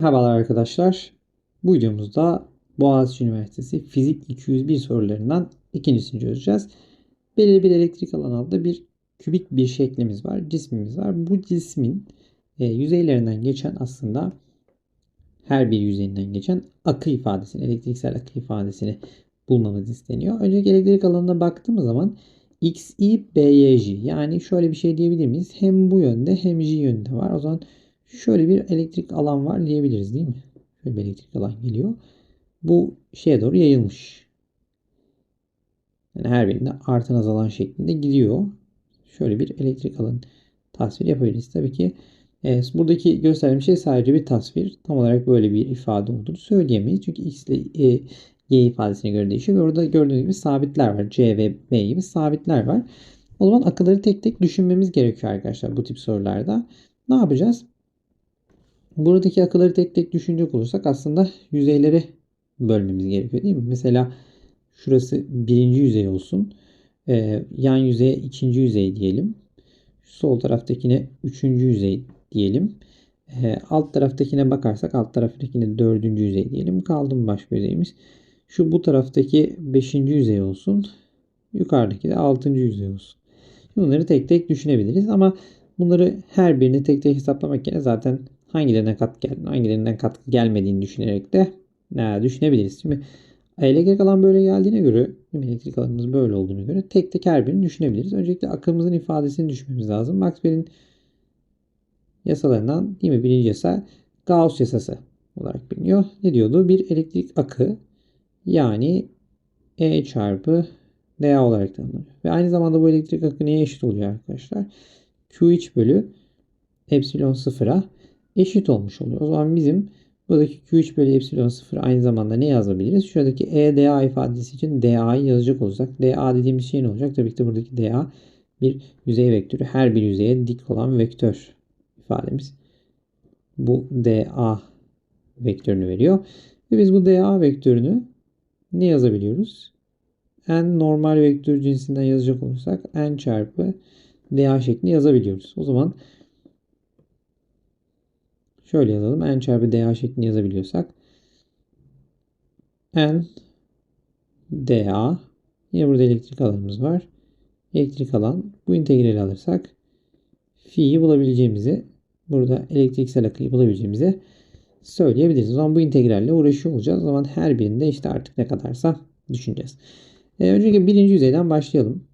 Merhabalar arkadaşlar. Bu videomuzda Boğaziçi Üniversitesi Fizik 201 sorularından ikincisini çözeceğiz. Belirli bir elektrik alan altında bir kübik bir şeklimiz var, cismimiz var. Bu cismin e, yüzeylerinden geçen aslında her bir yüzeyinden geçen akı ifadesini, elektriksel akı ifadesini bulmamız isteniyor. Önceki elektrik alanına baktığımız zaman XI, BYJ yani şöyle bir şey diyebilir miyiz? Hem bu yönde hem J yönde var. O zaman şöyle bir elektrik alan var diyebiliriz değil mi? Şöyle bir elektrik alan geliyor. Bu şeye doğru yayılmış. Yani her birinde artan azalan şeklinde gidiyor. Şöyle bir elektrik alan tasvir yapabiliriz. Tabii ki e, buradaki gösterdiğim şey sadece bir tasvir. Tam olarak böyle bir ifade olduğunu söyleyemeyiz. Çünkü x ile e, y ifadesine göre değişiyor. Ve orada gördüğünüz gibi sabitler var. C ve B gibi sabitler var. O zaman akılları tek tek düşünmemiz gerekiyor arkadaşlar bu tip sorularda. Ne yapacağız? Buradaki akıları tek tek düşünecek olursak aslında yüzeyleri bölmemiz gerekiyor değil mi? Mesela şurası birinci yüzey olsun. Ee, yan yüzeye ikinci yüzey diyelim. Sol taraftakine üçüncü yüzey diyelim. Ee, alt taraftakine bakarsak alt taraftakine dördüncü yüzey diyelim. Kaldı mı başka yüzeyimiz? Şu bu taraftaki beşinci yüzey olsun. Yukarıdaki de altıncı yüzey olsun. Bunları tek tek düşünebiliriz ama bunları her birini tek tek hesaplamak yerine zaten hangilerine kat geldiğini, hangilerinden katkı gelmediğini düşünerek de ne düşünebiliriz. Şimdi elektrik alan böyle geldiğine göre, elektrik alanımız böyle olduğuna göre tek tek her birini düşünebiliriz. Öncelikle akımımızın ifadesini düşünmemiz lazım. Maxwell'in yasalarından değil mi? Birinci yasa Gauss yasası olarak biliniyor. Ne diyordu? Bir elektrik akı yani E çarpı dA olarak tanımlanıyor. Ve aynı zamanda bu elektrik akı neye eşit oluyor arkadaşlar? Q3 bölü epsilon sıfıra eşit olmuş oluyor. O zaman bizim buradaki Q3 bölü epsilon 0 aynı zamanda ne yazabiliriz? Şuradaki EDA ifadesi için DA'yı yazacak olursak DA dediğimiz şey ne olacak? Tabii ki de buradaki DA bir yüzey vektörü. Her bir yüzeye dik olan vektör ifademiz. Bu DA vektörünü veriyor. Ve biz bu DA vektörünü ne yazabiliyoruz? N normal vektör cinsinden yazacak olursak N çarpı DA şeklinde yazabiliyoruz. O zaman Şöyle yazalım. N çarpı dA şeklinde yazabiliyorsak. N dA yine burada elektrik alanımız var. Elektrik alan bu integrali alırsak fi'yi bulabileceğimizi burada elektriksel akıyı bulabileceğimizi söyleyebiliriz. O zaman bu integralle uğraşıyor olacağız. O zaman her birinde işte artık ne kadarsa düşüneceğiz. E, öncelikle birinci yüzeyden başlayalım.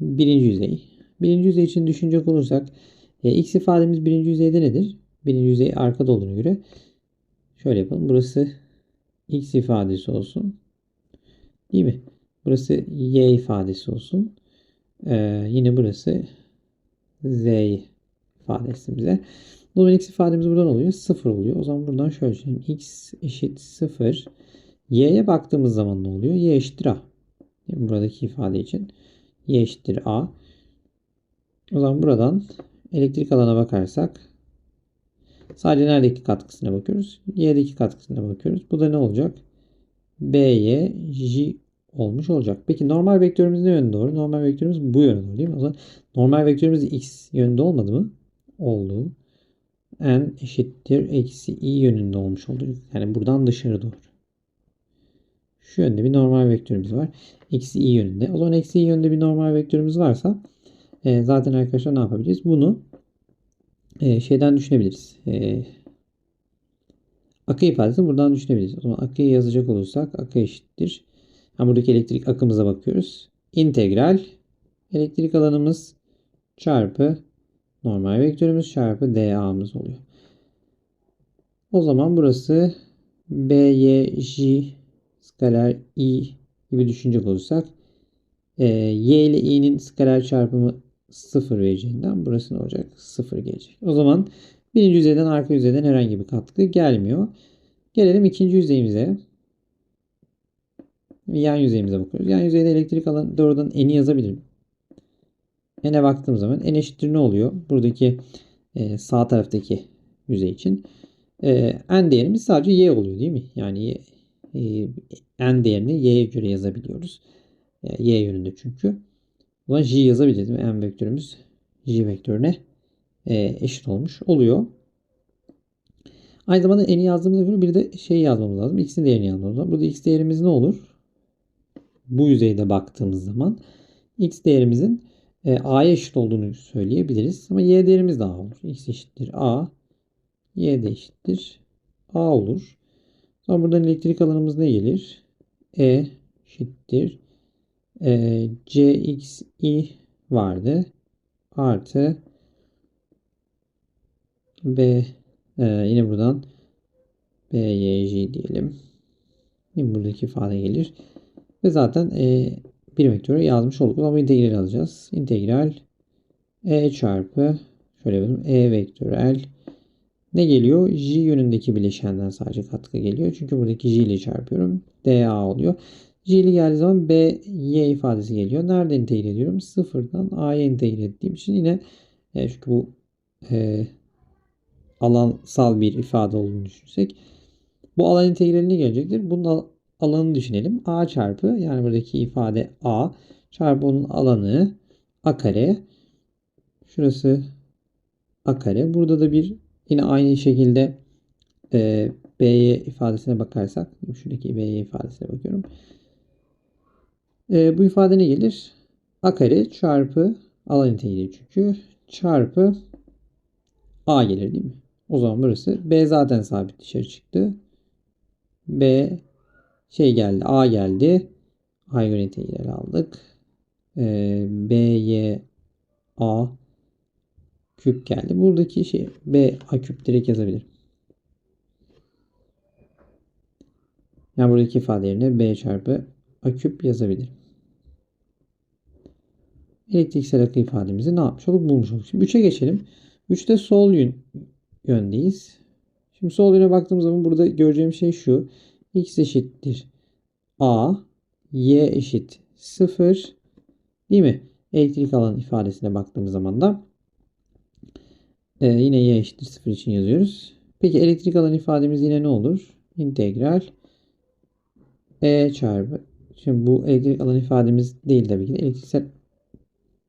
Birinci yüzey. Birinci yüzey için düşünecek olursak e, x ifademiz birinci yüzeyde nedir? Birinci yüzey arkada olduğuna göre şöyle yapalım. Burası x ifadesi olsun. Değil mi? Burası y ifadesi olsun. Ee, yine burası z ifadesi bize. O x ifademiz buradan oluyor. 0 oluyor. O zaman buradan şöyle söyleyeyim. x eşit 0. y'ye baktığımız zaman ne oluyor? y eşittir a. Buradaki ifade için y eşittir a. O zaman buradan elektrik alana bakarsak sadece neredeki katkısına bakıyoruz. Y'deki katkısına bakıyoruz. Bu da ne olacak? B'ye J olmuş olacak. Peki normal vektörümüz ne yönde doğru? Normal vektörümüz bu yönde doğru değil mi? O zaman normal vektörümüz x yönde olmadı mı? Oldu. N eşittir eksi i yönünde olmuş oldu. Yani buradan dışarı doğru. Şu yönde bir normal vektörümüz var. Eksi i yönünde. O zaman eksi i yönünde bir normal vektörümüz varsa e, zaten arkadaşlar ne yapabiliriz? Bunu e, şeyden düşünebiliriz. E, akı ifadesini buradan düşünebiliriz. O zaman akıyı yazacak olursak akı eşittir. Yani buradaki elektrik akımıza bakıyoruz. İntegral elektrik alanımız çarpı normal vektörümüz çarpı dA'mız oluyor. O zaman burası BYJ skaler i gibi düşünecek olursak e, y ile i'nin skaler çarpımı 0 vereceğinden burası ne olacak? 0 gelecek. O zaman birinci yüzeyden arka yüzeyden herhangi bir katkı gelmiyor. Gelelim ikinci yüzeyimize. Yan yüzeyimize bakıyoruz. Yan yüzeyde elektrik alan doğrudan n'i yazabilirim. N'e baktığım zaman n eşittir ne oluyor? Buradaki e, sağ taraftaki yüzey için. E, n değerimiz sadece y oluyor değil mi? Yani e, n değerini y'ye göre yazabiliyoruz. E, y yönünde çünkü. Zaman j yazabiliriz. M vektörümüz j vektörüne e, eşit olmuş oluyor. Aynı zamanda n'i yazdığımıza göre bir de şey yazmamız lazım. x'in değerini yazmamız lazım. Burada x değerimiz ne olur? Bu yüzeyde baktığımız zaman x değerimizin e, a'ya eşit olduğunu söyleyebiliriz. Ama y değerimiz de a olur. x eşittir a. y de eşittir a olur. Sonra buradan elektrik alanımız ne gelir? E eşittir e, cxi vardı. Artı b e, yine buradan byj diyelim. Yine buradaki ifade gelir. Ve zaten e, bir vektörü yazmış olduk. Ama integral alacağız. İntegral e çarpı şöyle yapalım. e vektörel ne geliyor? J yönündeki bileşenden sadece katkı geliyor. Çünkü buradaki J ile çarpıyorum. dA oluyor. J ile geldiği zaman B, Y ifadesi geliyor. Nereden integre ediyorum? Sıfırdan A'ya integre ettiğim için yine e, çünkü bu e, alansal bir ifade olduğunu düşünsek bu alan integraline gelecektir. Bunun alanını düşünelim. A çarpı yani buradaki ifade A çarpı onun alanı A kare. Şurası A kare. Burada da bir yine aynı şekilde e, B'ye ifadesine bakarsak şuradaki B'ye ifadesine bakıyorum. E, bu ifade ne gelir? A kare çarpı alan integrali çünkü çarpı A gelir değil mi? O zaman burası B zaten sabit dışarı çıktı. B şey geldi. A geldi. A göre integral aldık. Ee, B, Y, A küp geldi. Buradaki şey B, A küp direkt yazabilirim. Yani buradaki ifade yerine B çarpı A küp yazabilirim. Elektriksel akı ifademizi ne yapmış olduk? Bulmuş olduk. Şimdi 3'e geçelim. 3'te sol yön, yöndeyiz. Şimdi sol yöne baktığımız zaman burada göreceğim şey şu. X eşittir A, Y eşit 0 değil mi? Elektrik alan ifadesine baktığımız zaman da e, yine Y eşittir 0 için yazıyoruz. Peki elektrik alan ifademiz yine ne olur? İntegral E çarpı Şimdi bu elektrik alan ifademiz değil tabii ki de elektriksel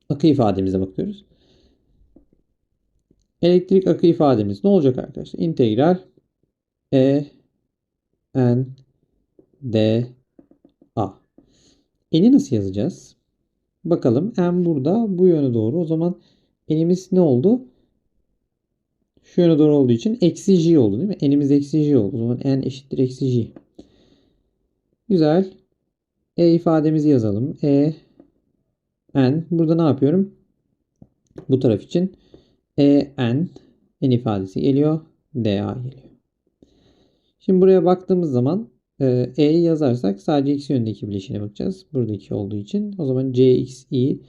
akı ifademize bakıyoruz. Elektrik akı ifademiz ne olacak arkadaşlar? İntegral E N D A. N'i nasıl yazacağız? Bakalım N burada bu yöne doğru. O zaman N'imiz ne oldu? Şu yöne doğru olduğu için eksi J oldu değil mi? N'imiz eksi J oldu. O zaman N eşittir eksi J. Güzel. E ifademizi yazalım. E N. Burada ne yapıyorum? Bu taraf için E N N ifadesi geliyor. DA geliyor. Şimdi buraya baktığımız zaman E'yi yazarsak sadece x yönündeki bileşine bakacağız. Buradaki olduğu için. O zaman cxi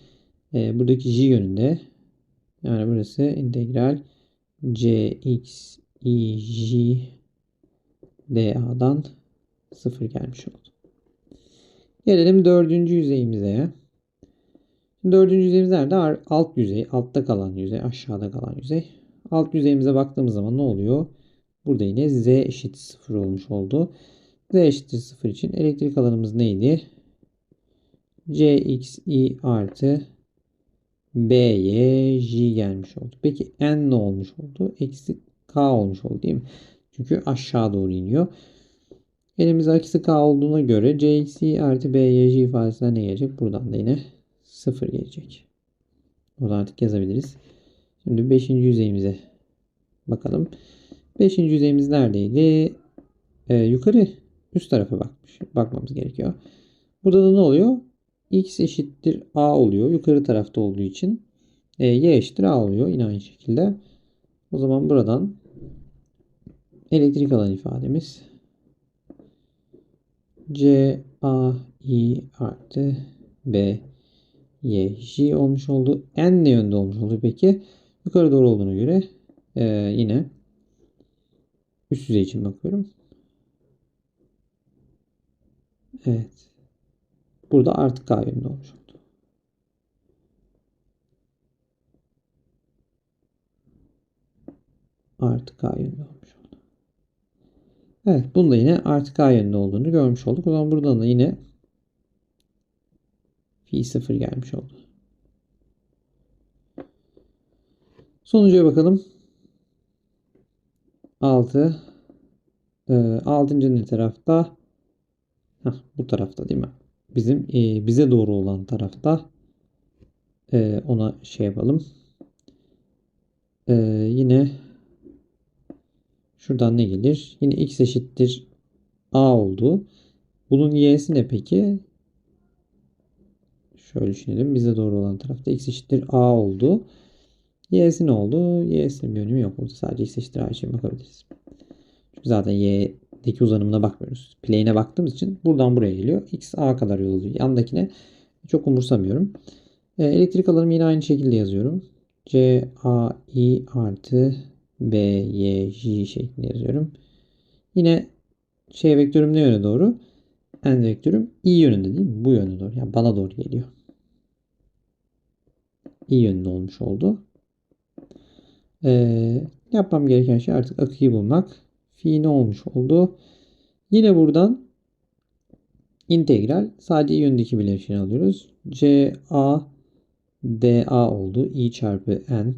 e, buradaki j yönünde. Yani burası integral cxi j da'dan 0 gelmiş oldu. Gelelim dördüncü yüzeyimize. Dördüncü yüzeyimiz nerede? Alt yüzey. Altta kalan yüzey. Aşağıda kalan yüzey. Alt yüzeyimize baktığımız zaman ne oluyor? Burada yine z eşit 0 olmuş oldu. Z eşittir 0 için elektrik alanımız neydi? Cxi artı B'ye J gelmiş oldu. Peki N ne olmuş oldu? Eksi K olmuş oldu değil mi? Çünkü aşağı doğru iniyor. Elimizde eksi K olduğuna göre Cxi artı B'ye J ifadesinden ne gelecek? Buradan da yine 0 gelecek. Da artık yazabiliriz. Şimdi 5. yüzeyimize bakalım. 5. yüzeyimiz neredeydi? Ee, yukarı üst tarafa bakmış, bakmamız gerekiyor. Burada da ne oluyor? X eşittir A oluyor. Yukarı tarafta olduğu için e, Y eşittir A oluyor. Yine aynı şekilde. O zaman buradan elektrik alan ifademiz C A I artı B Y J olmuş oldu. N ne yönde olmuş oldu peki? Yukarı doğru olduğuna göre e, yine üst yüzey için bakıyorum. Evet. Burada artık K yönünde olmuş oldu. Artı K yönünde olmuş Evet. Bunda yine artı K yönünde olduğunu görmüş olduk. O zaman buradan da yine Fi 0 gelmiş oldu. Sonuncuya bakalım. 6 e, 6. ne tarafta? Heh, bu tarafta değil mi? Bizim e, bize doğru olan tarafta e, ona şey yapalım. E, yine şuradan ne gelir? Yine x eşittir a oldu. Bunun y'si ne peki? Şöyle düşünelim. Bize doğru olan tarafta x eşittir a oldu. Y'si ne oldu? Y'sinin bir önemi yok. Burada sadece x eşittir a için bakabiliriz. Çünkü zaten y'deki uzanımına bakmıyoruz. Plane'e baktığımız için buradan buraya geliyor. x a kadar yol oluyor. Yandakine çok umursamıyorum. E, elektrik alanımı yine aynı şekilde yazıyorum. C A I artı B Y J şeklinde yazıyorum. Yine şey vektörüm ne yöne doğru? N vektörüm i yönünde değil mi? Bu yöne doğru. Yani bana doğru geliyor. i yönünde olmuş oldu. Ee, yapmam gereken şey artık akıyı bulmak. Fi ne olmuş oldu? Yine buradan integral sadece i yönündeki bileşeni alıyoruz. C A D A oldu. i çarpı n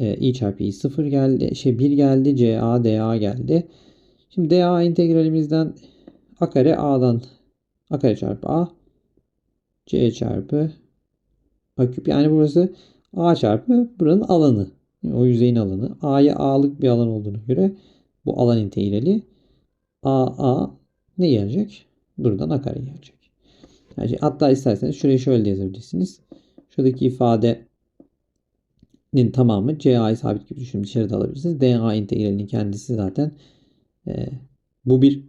e, i çarpı i 0 geldi. Şey 1 geldi. C A D A geldi. Şimdi DA integralimizden a kare a'dan a kare çarpı a c çarpı a küp. Yani burası a çarpı buranın alanı. Yani o yüzeyin alanı. a'ya a'lık bir alan olduğunu göre bu alan integrali a a ne gelecek? Buradan a kare gelecek. Yani hatta isterseniz şurayı şöyle yazabilirsiniz. Şuradaki ifadenin tamamı CA'yı sabit gibi düşünün dışarıda alabilirsiniz. DA integralinin kendisi zaten e, bu bir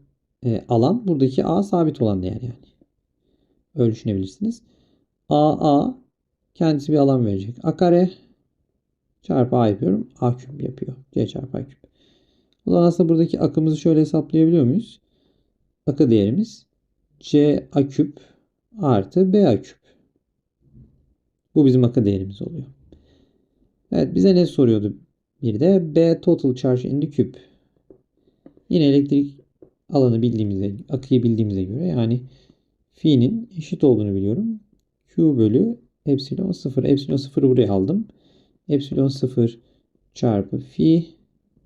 e, alan. Buradaki A sabit olan değer yani. Öyle düşünebilirsiniz. A A kendisi bir alan verecek. A kare çarpı A yapıyorum. A küp yapıyor. C çarpı A küp. O zaman aslında buradaki akımızı şöyle hesaplayabiliyor muyuz? Akı değerimiz C A küp artı B A küp. Bu bizim akı değerimiz oluyor. Evet bize ne soruyordu? Bir de B total charge in the cube. Yine elektrik alanı bildiğimize, akıyı bildiğimize göre yani fi'nin eşit olduğunu biliyorum. Q bölü epsilon 0. Epsilon 0'ı buraya aldım. Epsilon 0 çarpı fi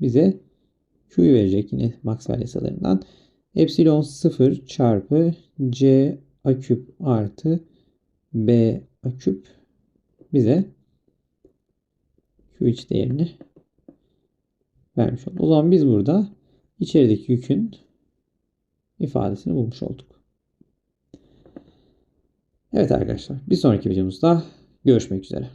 bize Q'yu verecek yine Maxwell yasalarından. Epsilon 0 çarpı C a küp artı B a küp bize Q iç değerini vermiş oldu. O zaman biz burada içerideki yükün ifadesini bulmuş olduk. Evet arkadaşlar bir sonraki videomuzda görüşmek üzere.